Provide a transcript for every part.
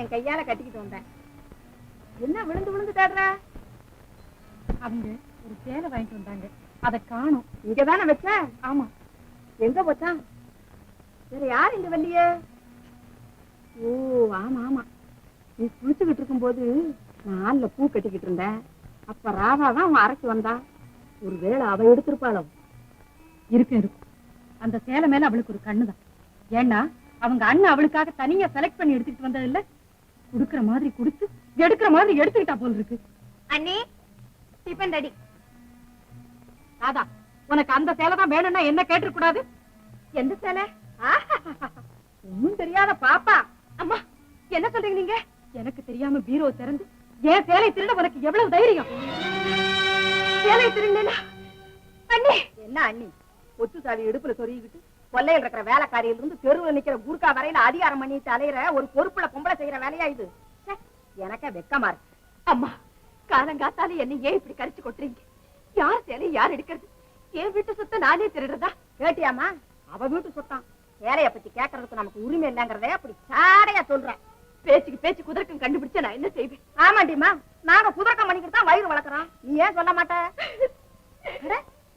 என் கையால கட்டிக்கிட்டு வந்தேன். என்ன விழுந்து விழுந்து தேடுற அவங்க ஒரு சேலை வாங்கிட்டு வந்தாங்க. அதை காணும். இங்கதானே வச்ச? ஆமா. எங்க போச்சான் வேற யார் இங்க வரலையே ஓ ஆமா ஆமா. நீ குளிச்சுக்கிட்டு இருக்கும்போது நாலுல பூ கட்டிக்கிட்டு இருந்தேன். அப்ப ராதா தான் அவன் அரைச்சு வந்தா. ஒருவேளை அவ எடுத்திருப்பாளோ? இருக்கும் இருக்கும். அந்த சேலை மேல அவளுக்கு ஒரு கண்ணுதான். ஏன்னா அவங்க அண்ணன் அவளுக்காக தனியா செலக்ட் பண்ணி எடுத்துக்கிட்டு வந்தது இல்ல குடுக்கற மாதிரி கொடுத்து எடுக்கிற மாதிரி எடுத்துக்கிட்டா போல் இருக்கு. அண்ணி டிஃபன் ரெடி ராதா உனக்கு அந்த சேலை தான் வேணும்னா என்ன கேட்டு கூடாது எந்த சேலை? ஒன்னும் தெரியாத பாப்பா. அம்மா என்ன சொல்றீங்க நீங்க? எனக்கு தெரியாம பீரோ திறந்து என் சேலை திருட உனக்கு எவ்வளவு தைரியம்? சேலை திருந்தேனா அண்ணி. என்ன அண்ணி? ஒத்து சாவி இடுப்புல சொருகிக்கிட்டு கொல்லையில் இருக்கிற வேலைக்காரியில இருந்து தெருவில் நிக்கிற குருக்கா வரையில அதிகாரம் பண்ணிட்டு அலையிற ஒரு பொறுப்புல பொம்பளை செய்யற வேலையா இது? எனக்கே வெக்கமா இருக்கு. அம்மா காலங்காத்தால என்ன ஏன் இப்படி கரிச்சு கொட்டுறீங்க? யார் சேலையை யார் எடுக்கிறது? என் வீட்டு சொத்தை நானே திருடுறதா? கேட்டியாமா அவ வீட்டு சொத்தான். சேலைய பத்தி கேட்கறதுக்கு நமக்கு உரிமை இல்லைங்கிறதே அப்படி சாடையா சொல்றேன் பேச்சுக்கு பேச்சு குதிரக்கம் கண்டுபிடிச்சா நான் என்ன செய்வேன்? ஆமாண்டிமா நாங்க குதிரக்கம் பண்ணிக்கிட்டு தான் வயிறு வளர்க்குறோம். நீ ஏன் சொல்ல மாட்ட?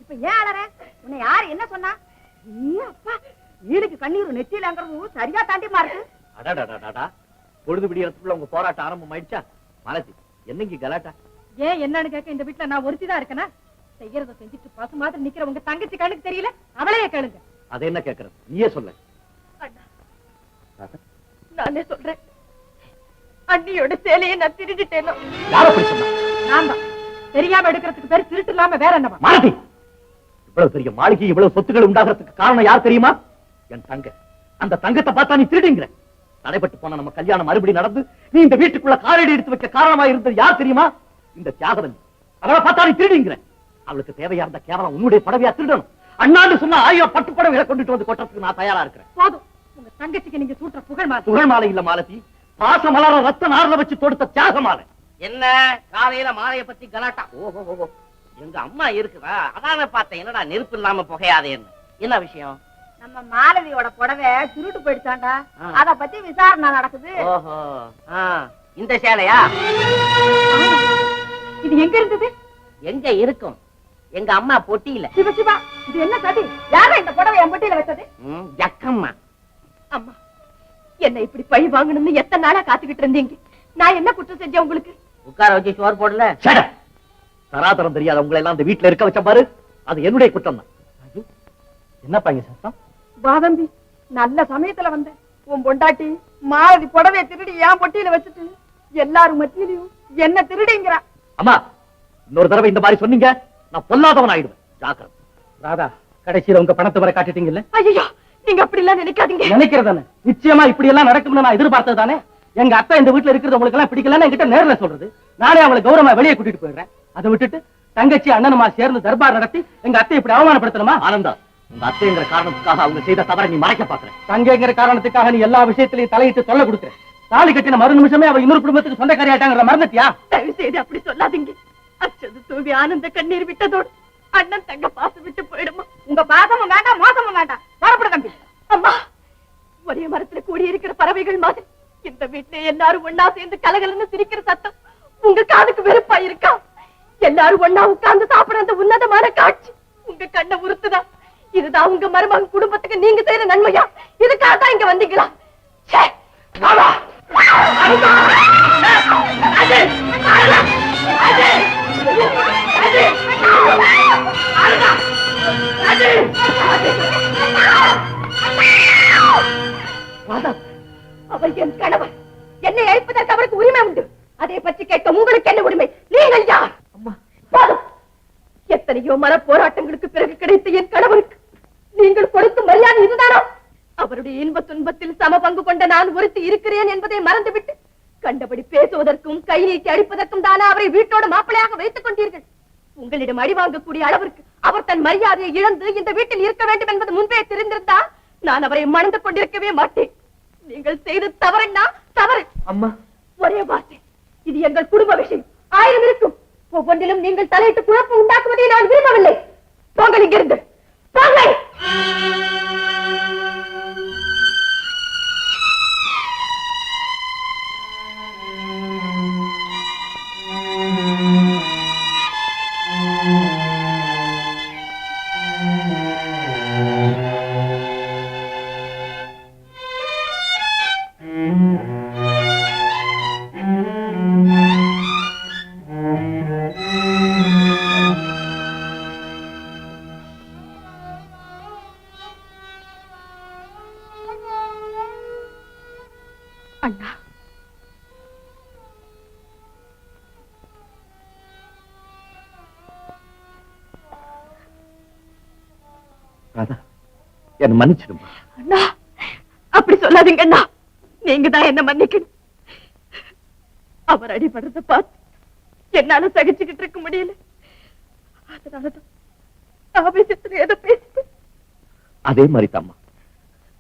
இப்ப ஏன் அழற உன்னை யாரு என்ன சொன்னா? அப்பா கண்ணீர் நெத்தியிலங்கிறது சரியா தாண்டிமா இருக்கு அடாடாடாடா பொழுது விடியறதுக்குள்ள உங்க போராட்டம் ஆரம்பம் ஆயிடுச்சா மாலதி என்னங்க கலாட்டா? ஏன் என்னன்னு கேட்க இந்த வீட்டுல நான் ஒருத்தி தான் இருக்கேனா? செய்யறத செஞ்சுட்டு பசு மாதிரி நிக்கிற உங்க தங்கச்சி கண்ணுக்கு தெரியல? அவளையே கேளுங்க. அதை என்ன கேக்குறது நீயே சொல்ல. நானே சொல்றேன். அண்ணியோட சேலையை நான் திருடிட்டேனோ? யார அப்படி சொன்னா? நான் தான் தெரியாம எடுக்கிறதுக்கு பேர் திருட்டு இல்லாம வேற என்னவா? மாலதி இவ்வளவு பெரிய மாளிகை இவ்வளவு சொத்துக்கள் உண்டாகிறதுக்கு காரணம் யார் தெரியுமா? என் தங்க. அந்த தங்கத்தை பார்த்தா நீ திருடுங்கிற. தடைப்பட்டு போன நம்ம கல்யாணம் மறுபடி நடந்து நீ இந்த வீட்டுக்குள்ள காலடி எடுத்து வைக்க காரணமா இருந்தது யார் தெரியுமா? இந்த தியாகவன் அவளை பார்த்தா நீ திருடுங்கிற. அவளுக்கு தேவையா இருந்த கேவலம் உன்னுடைய படவையா திருடணும். அண்ணாண்டு சொன்ன ஆயிரம் பட்டு படவைகளை கொண்டுட்டு வந்து கொட்டுறதுக்கு நான் தயாரா இருக்கிறேன். போதும். உங்க தங்கச்சிக்கு நீங்க சூட்டுற புகழ் மாதிரி புகழ் மாலை இல்ல மாலதி. பாச மலர ரத்த நார்ல வச்சு தொடுத்த தியாக மாலை என்ன? காலையில மாலைய பத்தி கலாட்டா? ஓஹோ ஓஹோ எங்க அம்மா இருக்குதா? அதான பார்த்தேன். என்னடா நெருப்பு இல்லாம புகையாதேன்னு. என்ன விஷயம்? நம்ம மாலதியோட புடவை திருட்டு போயிடுச்சாண்டா. அத பத்தி விசாரணை நடக்குது. ஓஹோ. இந்த சேலையா? இது எங்க இருந்தது? எங்க இருக்கும்? எங்க அம்மா பொட்டியில. சிவ சிவா இது என்ன சதி யாரா இந்த புடவை என் பெட்டியில வச்சது? ம், ஜக்கம்மா. அம்மா என்ன இப்படி பழி வாங்கணும்னு எத்தனை நாளா காத்துக்கிட்டு இருந்தீங்க? நான் என்ன குற்றம் செஞ்சேன் உங்களுக்கு? உட்கார வச்சு சோறு போடல. சட தராதரம் தெரியாத உங்களை எல்லாம் அந்த வீட்டுல இருக்க வச்ச பாரு. அது என்னுடைய குற்றம் தான் என்னப்பா இங்க சத்தம்? வாதம்பி நல்ல சமயத்துல வந்த உன் பொண்டாட்டி மாலதி புடவைய திருடி என் பொட்டியில வச்சுட்டு எல்லாரும் மத்தியிலையும் என்ன திருடிங்கிறா. அம்மா இன்னொரு தடவை இந்த மாதிரி சொன்னீங்க நான் பொல்லாதவன் ஆயிடுவேன். ஜாக்கிரதை ராதா கடைசியில உங்க பணத்தை வர காட்டிட்டீங்கல்ல? ஐயோ நீங்க அப்படி எல்லாம் நினைக்காதீங்க. நினைக்கிறதானே நிச்சயமா இப்படி எல்லாம் நடக்கும்னு நான் எதிர்பார்த்தது தானே? எங்க அத்தை இந்த வீட்டுல இருக்கிறது உங்களுக்கு எல்லாம் பிடிக்கலன்னு என்கிட்ட நேர்ல சொல்றது. நானே அவங்களை கௌரவமா வெளியே கூட்டிட்டு போயிடுறேன். அதை விட்டுட்டு தங்கச்சி அண்ணனுமா சேர்ந்து தர்பார் நடத்தி எங்க அத்தை இப்படி அவமானப்படுத்தணுமா? ஆனந்தா உங்க அத்தைங்கிற காரணத்துக்காக அவங்க செய்த தவறை நீ மறைக்க பாக்குறேன் தங்கைங்கிற காரணத்துக்காக நீ எல்லா விஷயத்திலையும் தலையிட்டு தொல்லை கொடுக்குற தாலி கட்டின மறு நிமிஷமே அவ இன்னொரு குடும்பத்துக்கு சொந்தக்காரியாட்டாங்கிற மறந்துட்டியா? தயவு செய்து அப்படி சொல்லாதீங்க. அச்சது தூவி ஆனந்த கண்ணீர் விட்டதோடு அண்ணன் தங்க பாசம் விட்டு போயிடுமா? உங்க பாசமும் வேண்டாம் மோசமும் வேண்டாம். புறப்படு தம்பி. அம்மா ஒரே மரத்துல கூடி இருக்கிற பறவைகள் மாதிரி. இந்த வீட்டுல எல்லாரும் ஒண்ணா சேர்ந்து கலகலன்னு சிரிக்கிற சத்தம் உங்க காதுக்கு வெறுப்பா இருக்கா எல்லாரும் ஒண்ணா உட்கார்ந்து சாப்பிடுற அந்த உன்னதமான காட்சி உங்க கண்ணை உறுத்துதா இதுதான் உங்க மருமகன் குடும்பத்துக்கு நீங்க செய்யற நன்மையா இதுக்காக தான் இங்க வந்தீங்களா ச்சே! அவருடைய இன்ப துன்பத்தில் சம பங்கு கொண்ட நான் ஒருத்தி இருக்கிறேன் என்பதை மறந்துவிட்டு கண்டபடி பேசுவதற்கும் கை நீட்டி அடிப்பதற்கும் தானே அவரை வீட்டோட மாப்பிளையாக வைத்துக் கொண்டீர்கள். உங்களிடம் அடி வாங்கக்கூடிய அளவிற்கு அவர் தன் மரியாதையை இழந்து இந்த வீட்டில் இருக்க வேண்டும் என்பது முன்பே தெரிந்திருந்தா நான் அவரை மணந்து கொண்டிருக்கவே மாட்டேன். நீங்கள் செய்த தவறுன்னா தவறு. அம்மா. ஒரே வார்த்தை. இது எங்கள் குடும்ப விஷயம். ஆயிரம் இருக்கும். ஒவ்வொன்றிலும் நீங்கள் தலையிட்டு குழப்பம் உண்டாக்குவதை நான் விரும்பவில்லை. போங்கள் இங்கிருந்து. போங்கள். ராதா என்ன மன்னிச்சிடுமா அண்ணா அப்படி சொல்லாதீங்க அண்ணா. நீங்க தான் என்ன மன்னிக்கணும். அவர் அடிபடுறத பார்த்து என்னால சகிச்சுக்கிட்டு இருக்க முடியல. அதனாலதான் ஆவேசத்துல ஏதோ பேசிட்டு அதே மாதிரி தாம்மா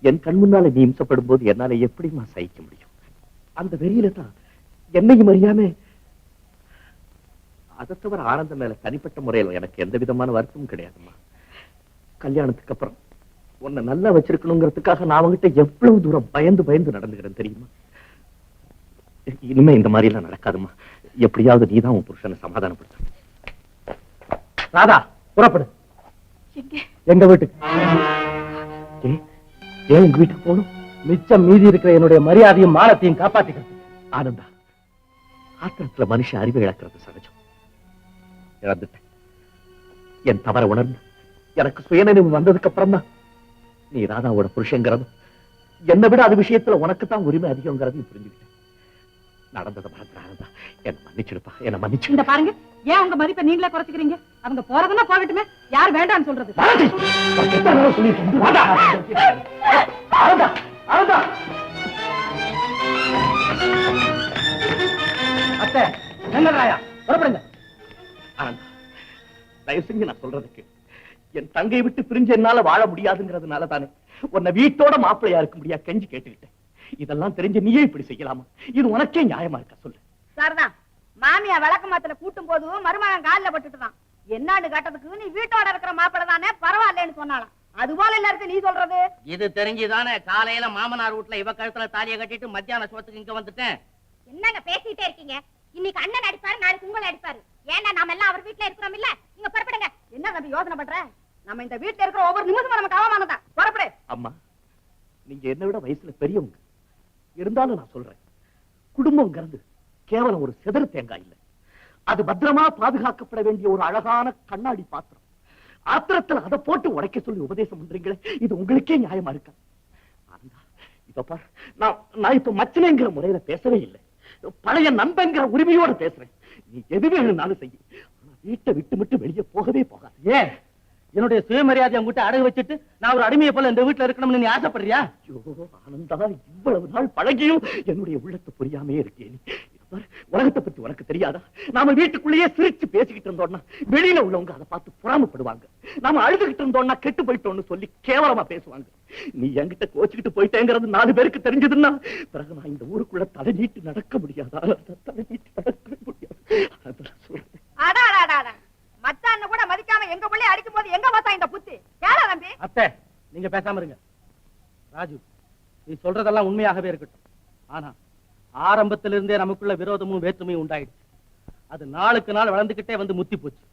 என் கண் முன்னால நீ இம்சப்படும் போது என்னால எப்படிம்மா சகிக்க முடியும்? அந்த வெறியில தான் என்னையும் அறியாம அதை தவிர ஆனந்த மேல தனிப்பட்ட முறையில எனக்கு எந்த விதமான வருத்தமும் கிடையாதும்மா. கல்யாணத்துக்கு அப்புறம். உன்னை நல்லா வச்சிருக்கணுங்கிறதுக்காக நான் அவங்கிட்ட எவ்வளவு தூரம் பயந்து பயந்து நடந்துக்கிறேன் தெரியுமா? இனிமே இந்த மாதிரி எல்லாம் நடக்காதும்மா எப்படியாவது நீதான் உன் புருஷனை சமாதானப்படுத்த. ராதா புறப்படு. எங்க? எங்க வீட்டுக்கு. ஏன் உங்க வீட்டுக்கு போகணும்? மிச்சம் மீதி இருக்கிற என்னுடைய மரியாதையும் மானத்தையும் காப்பாத்திக்கிறது ஆனந்தா ஆத்திரத்துல மனுஷன் அறிவை இழக்கிறது சகஜம். இழந்துட்டேன் என் தவற உணர்ந்து எனக்கு சுயநினைவு வந்ததுக்கு அப்புறம் தான் நீ ராதாவோட புருஷங்கிறதும் என்னை விட அது விஷயத்துல உனக்கு தான் உரிமை அதிகங்கிறதையும் புரிஞ்சுக்கிட்டேன். நடந்ததை மறந்துட ஆனந்தா என்ன மன்னிச்சிடுப்பா என்ன மன்னிச்சு இந்த பாருங்க ஏன் உங்க மதிப்பை நீங்களே குறைச்சிக்கிறீங்க? அவங்க போறதுன்னா போகட்டுமே யார் வேண்டாம்னு சொல்றது. அத்தை என்னராயா புறப்படுங்க. ஆனந்தா, தயவு செஞ்சு நான் சொல்றதுக்கு என் தங்கையை விட்டு பிரிஞ்சு என்னால வாழ முடியாதுங்கிறதுனால தானே உன்னை வீட்டோட மாப்பிள்ளையா இருக்க முடியா கெஞ்சி கேட்டுக்கிட்டேன். இதெல்லாம் தெரிஞ்சு நீயே இப்படி செய்யலாமா? இது உனக்கே நியாயமா இருக்கா சொல்லு. சரிதான் மாமியா விளக்கு மாத்துல கூட்டும் போது மருமகன் காலில் பட்டுட்டுதான். என்னான்னு கேட்டதுக்கு நீ வீட்டோட இருக்கிற மாப்பிள்ளை தானே? பரவாயில்லைன்னு சொன்னாலாம் அது போல இல்ல இருக்கு நீ சொல்றது? இது தெரிஞ்சுதானே. காலையில மாமனார் வீட்டுல இவ கழுத்துல தாலியை கட்டிட்டு மத்தியான சோத்துக்கு இங்க வந்துட்டேன். என்னங்க பேசிட்டே இருக்கீங்க? இன்னைக்கு அண்ணன் அடிப்பாரு நாளைக்கு உங்களை அடிப்பாரு. ஏன்னா நாம எல்லாம் அவர் வீட்ல இருக்கிறோம் இல்ல? நீங்க புறப்படுங்க. என்ன தம்பி யோசனை பண்ற? நம்ம இந்த வீட்டுல இருக்கிற ஒவ்வொரு நிமிஷமும் நமக்கு அவமானதான் புறப்படு. அம்மா நீங்க என்ன விட வயசுல பெரியவங்க. இருந்தாலும் நான் சொல்றேன் குடும்பம்ங்கிறது கேவலம் ஒரு செதறு தேங்காய் இல்ல. அது பத்திரமா பாதுகாக்கப்பட வேண்டிய ஒரு அழகான கண்ணாடி பாத்திரம். ஆத்திரத்துல அதை போட்டு உடைக்க சொல்லி உபதேசம் பண்றீங்களே இது உங்களுக்கே நியாயமா இருக்கா? ஆனந்தா, பார் நான் நான் இப்ப மச்சனைங்கிற முறையில பேசவே இல்லை. பழைய நண்பங்கிற உரிமையோட பேசுறேன். நீ எது வேணும்னாலும் செய்ய. வீட்டை விட்டு விட்டு வெளியே போகவே போகாது. ஏன்? என்னுடைய சுயமரியாதை உங்ககிட்ட அடகு வச்சுட்டு நான் ஒரு அடிமையை போல இந்த வீட்டுல இருக்கணும்னு நீ ஆசைப்படுறியா? ஐயோ ஆனந்தா இவ்வளவு நாள் பழகியும் என்னுடைய உள்ளத்தை புரியாமே இருக்கே நீ. உலகத்தை பத்தி உனக்கு தெரியாதா? நாம வீட்டுக்குள்ளேயே சிரிச்சு பேசிக்கிட்டு இருந்தோம்னா வெளியில உள்ளவங்க அதை பார்த்து புறாமப்படுவாங்க. நாம அழுதுகிட்டு இருந்தோம்னா கெட்டு போயிட்டோம்னு சொல்லி கேவலமா பேசுவாங்க. நீ என்கிட்ட கோச்சுக்கிட்டு போயிட்டேங்கிறது நாலு பேருக்கு தெரிஞ்சதுன்னா பிறகு நான் இந்த ஊருக்குள்ள தலை நீட்டு நடக்க முடியாதா? தலை நீட்டு நடக்க முடியாது அதான் சொல்றேன் அடா அடா, அடா அடா மச்சான்னு கூட மதிக்காம எங்க பிள்ளை அடிக்கும் போது எங்க பார்த்தா இந்த புத்தி கேளா தம்பி அத்தை நீங்க பேசாம இருங்க. ராஜு நீ சொல்றதெல்லாம் உண்மையாகவே இருக்கட்டும். ஆனா ஆரம்பத்துல இருந்தே நமக்குள்ள விரோதமும் வேற்றுமையும் உண்டாயிடுச்சு. அது நாளுக்கு நாள் வளர்ந்துகிட்டே வந்து முத்தி போச்சு.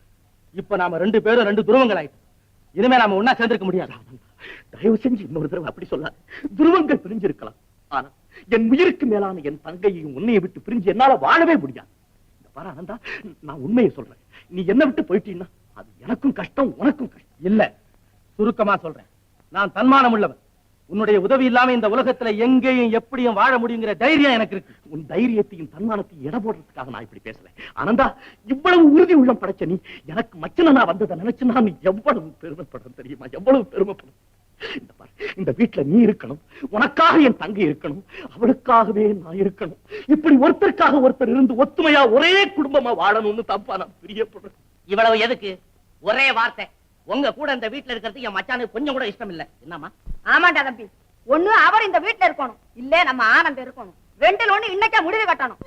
இப்ப நாம ரெண்டு பேரும் ரெண்டு துருவங்கள் ஆயிட்டோம் இனிமே நாம ஒன்னா சேர்ந்திருக்க முடியாது. தயவு செஞ்சு இன்னொரு தடவை அப்படி சொல்லாத. துருவங்கள் பிரிஞ்சிருக்கலாம். ஆனா என் உயிருக்கு மேலான என் தங்கையையும் உன்னையை விட்டு பிரிஞ்சு என்னால வாழவே முடியாது. இந்த பாரு ஆனந்தா நான் உண்மையை சொல்றேன். நீ என்ன விட்டு போயிட்டீன்னா அது எனக்கும் கஷ்டம் உனக்கும் கஷ்டம். இல்ல சுருக்கமா சொல்றேன். நான் தன்மானம் உள்ளவன் உன்னுடைய உதவி இல்லாம இந்த உலகத்துல எங்கேயும் எப்படியும் வாழ முடியுங்கிற தைரியம் எனக்கு இருக்கு. உன் தைரியத்தையும் தன்மானத்தையும் இட போடுறதுக்காக நான் இப்படி பேசல. ஆனந்தா இவ்வளவு உறுதி உள்ளம் படைச்ச நீ எனக்கு மச்சன நான் வந்ததை நினைச்சு நான் எவ்வளவு பெருமைப்படுறேன் தெரியுமா? எவ்வளவு பெருமைப்படும் இந்த பாரு இந்த வீட்டுல நீ இருக்கணும். உனக்காக என் தங்கை இருக்கணும். அவளுக்காகவே நான் இருக்கணும். இப்படி ஒருத்தருக்காக ஒருத்தர் இருந்து ஒத்துமையா ஒரே குடும்பமா வாழணும்னு தப்பா நான் பிரியப்படுறேன். இவ்வளவு எதுக்கு? ஒரே வார்த்தை. உங்க கூட இந்த வீட்டுல இருக்கிறது என் மச்சானுக்கு கொஞ்சம் கூட இஷ்டம் இல்ல என்னம்மா? ஆமாண்டா தம்பி. ஒண்ணு அவர் இந்த வீட்டுல இருக்கணும். இல்ல நம்ம ஆனந்தம் இருக்கணும். ரெண்டுல ஒண்ணு இன்னைக்கே முடிவு கட்டணும்.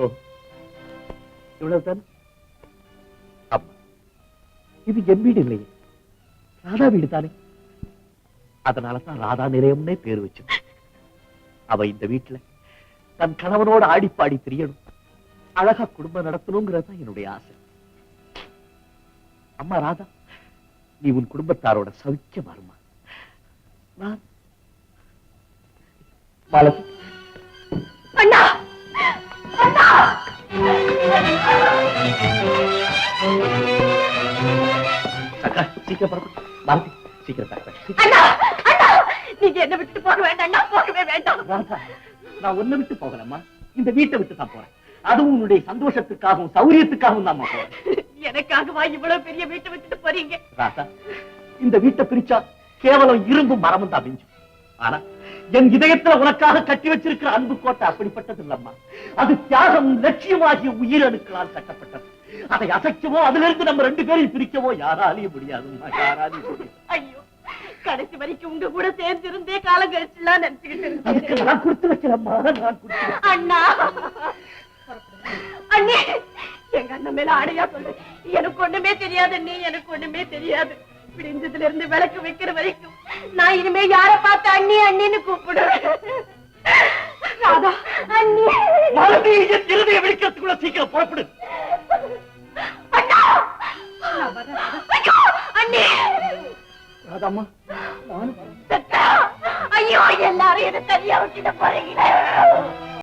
ஓ. இவ்வளவுதான் இது என் வீடு இல்லையே. ராதா வீடு தானே? அதனாலதான் ராதா நிலையம்னே பேர் வச்சு அவ இந்த வீட்டுல தன் கணவனோட ஆடிப்பாடி திரியணும். அழகா குடும்பம் நடத்தணுங்கிறது தான் என்னுடைய ஆசை. அம்மா ராதா நீ உன் குடும்பத்தாரோட சௌக்கியம் வருமா நான் மாலதி அண்ணா! அண்ணா! அக்கா சீக்கிரம் பரப்பு. மாலதி சீக்கிரம் தரப்பேன் அண்ணா! அண்ணா! நீங்க என்ன விட்டுட்டு போக வேண்டாம். நான் போகவே வேண்டாம். ராதா நான் உன்னை விட்டு போகலம்மா. இந்த வீட்டை விட்டு தான் போறேன். அதுவும் உன்னுடைய சந்தோஷத்துக்காகவும் சௌரியத்துக்காகவும் தான் போறேன். எனக்காகவா இவ்வளவு பெரிய வீட்டை விட்டுட்டு போறீங்க? ராதா இந்த வீட்டை பிரிச்சா கேவலம் இரும்பு மரமும் தான் மிஞ்சும். ஆனா என் இதயத்துல உனக்காக கட்டி வச்சிருக்கிற அன்பு கோட்டை அப்படிப்பட்டது இல்லம்மா. அது தியாகம் லட்சியமாகிய உயிரணுக்களால் கட்டப்பட்டது. அதை அசைக்கவோ அதுல இருந்து நம்ம ரெண்டு பேரையும் பிரிக்கவோ யாராலையும் முடியாதும்மா யாராலையும் முடியாது. ஐயோ கடைசி வரைக்கும் உங்க கூட சேர்ந்து இருந்தே காலம் கழிச்சுலாம் நினைச்சுக்கிட்டு நான் கொடுத்து வைக்கிறேம்மா நான். அண்ணா! அண்ணே! எங்க அண்ணன் மேல ஆடையா சொல்லு. எனக்கு ஒண்ணுமே தெரியாது அண்ணே எனக்கு ஒண்ணுமே தெரியாது. விடிஞ்சதுல இருந்து விளக்கு வைக்கிற வரைக்கும் நான் இனிமே யார பார்த்து அண்ணி அண்ணின்னு கூப்பிடுவேன். ராதா அண்ணி. மறுபடி என் இருதய வெடிக்கிறதுக்குள்ள சீக்கிரம் புறப்படு. அண்ணா! ஐயோ அண்ணி! ராதாம்மா நானும் சத்தா! ஐயோ எல்லாரும் என்ன தனியா விட்டுட்டு போறீங்களே.